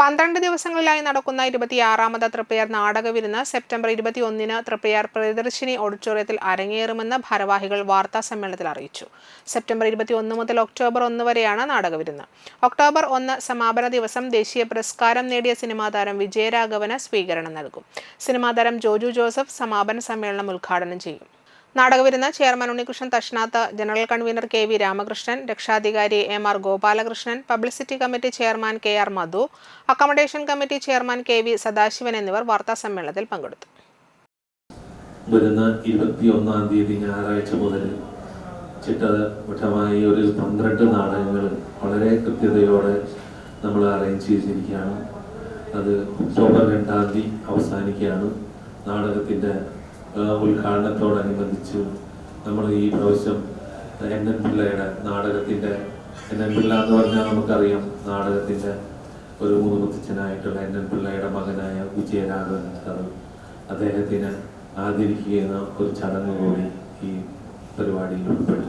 പന്ത്രണ്ട് ദിവസങ്ങളിലായി നടക്കുന്ന ഇരുപത്തിയാറാമത് തൃപ്പയാർ നാടകവിരുന്ന് സെപ്റ്റംബർ ഇരുപത്തിയൊന്നിന് തൃപ്പയാർ പ്രിയദർശിനി ഓഡിറ്റോറിയത്തിൽ അരങ്ങേറുമെന്ന് ഭാരവാഹികൾ വാർത്താ സമ്മേളനത്തിൽ അറിയിച്ചു. സെപ്റ്റംബർ ഇരുപത്തിയൊന്ന് മുതൽ ഒക്ടോബർ ഒന്ന് വരെയാണ് നാടകവിരുന്ന് ഒക്ടോബർ ഒന്ന് സമാപന ദിവസം ദേശീയ പുരസ്കാരം നേടിയ സിനിമാ താരം വിജയരാഘവന് സ്വീകരണം നൽകും. സിനിമാ താരം ജോജു ജോസഫ് സമാപന സമ്മേളനം ഉദ്ഘാടനം ചെയ്യും. നാടകവിരുന്ന് chairman Unnikrishnan തഷ്നാത്ത് general convener K V Ramakrishnan രക്ഷാധികാരി M R Gopalakrishnan publicity committee chairman K R Madhu accommodation committee chairman K V Sadasivan എന്നിവർ വാർത്താ സമ്മേളനത്തിൽ പങ്കെടുത്തു. വരുന്ന ഇരുപത്തിയൊന്നാം തീയതി ഞായറാഴ്ച മുതൽ ചിട്ടവട്ടമായി ഒരു പന്ത്രണ്ട് നാടകങ്ങൾ വളരെ കൃത്യതയോടെ നമ്മൾ അറേഞ്ച് ചെയ്തിരിക്കുകയാണ്. അത് ഒക്ടോബർ രണ്ടാം തീയതി അവസാനിക്കുകയാണ് നാടകത്തിന്റെ ഉദ്ഘാടനത്തോടനുബന്ധിച്ച് നമ്മൾ ഈ പ്രാവശ്യം എൻ എൻ പിള്ളയുടെ നാടകത്തിന്റെ എൻ എൻ പിള്ള എന്ന് പറഞ്ഞാൽ നമുക്കറിയാം നാടകത്തിന്റെ ഒരു മുതുമുത്തച്ഛനായിട്ടുള്ള എൻ എൻ പിള്ളയുടെ മകനായ വിജയരാഘവൻ സാർ അദ്ദേഹത്തിന് ആദരിക്കുന്ന ഒരു ചടങ്ങ് കൂടി ഈ പരിപാടിയിൽ ഉൾപ്പെടുത്തിയിട്ടുണ്ട്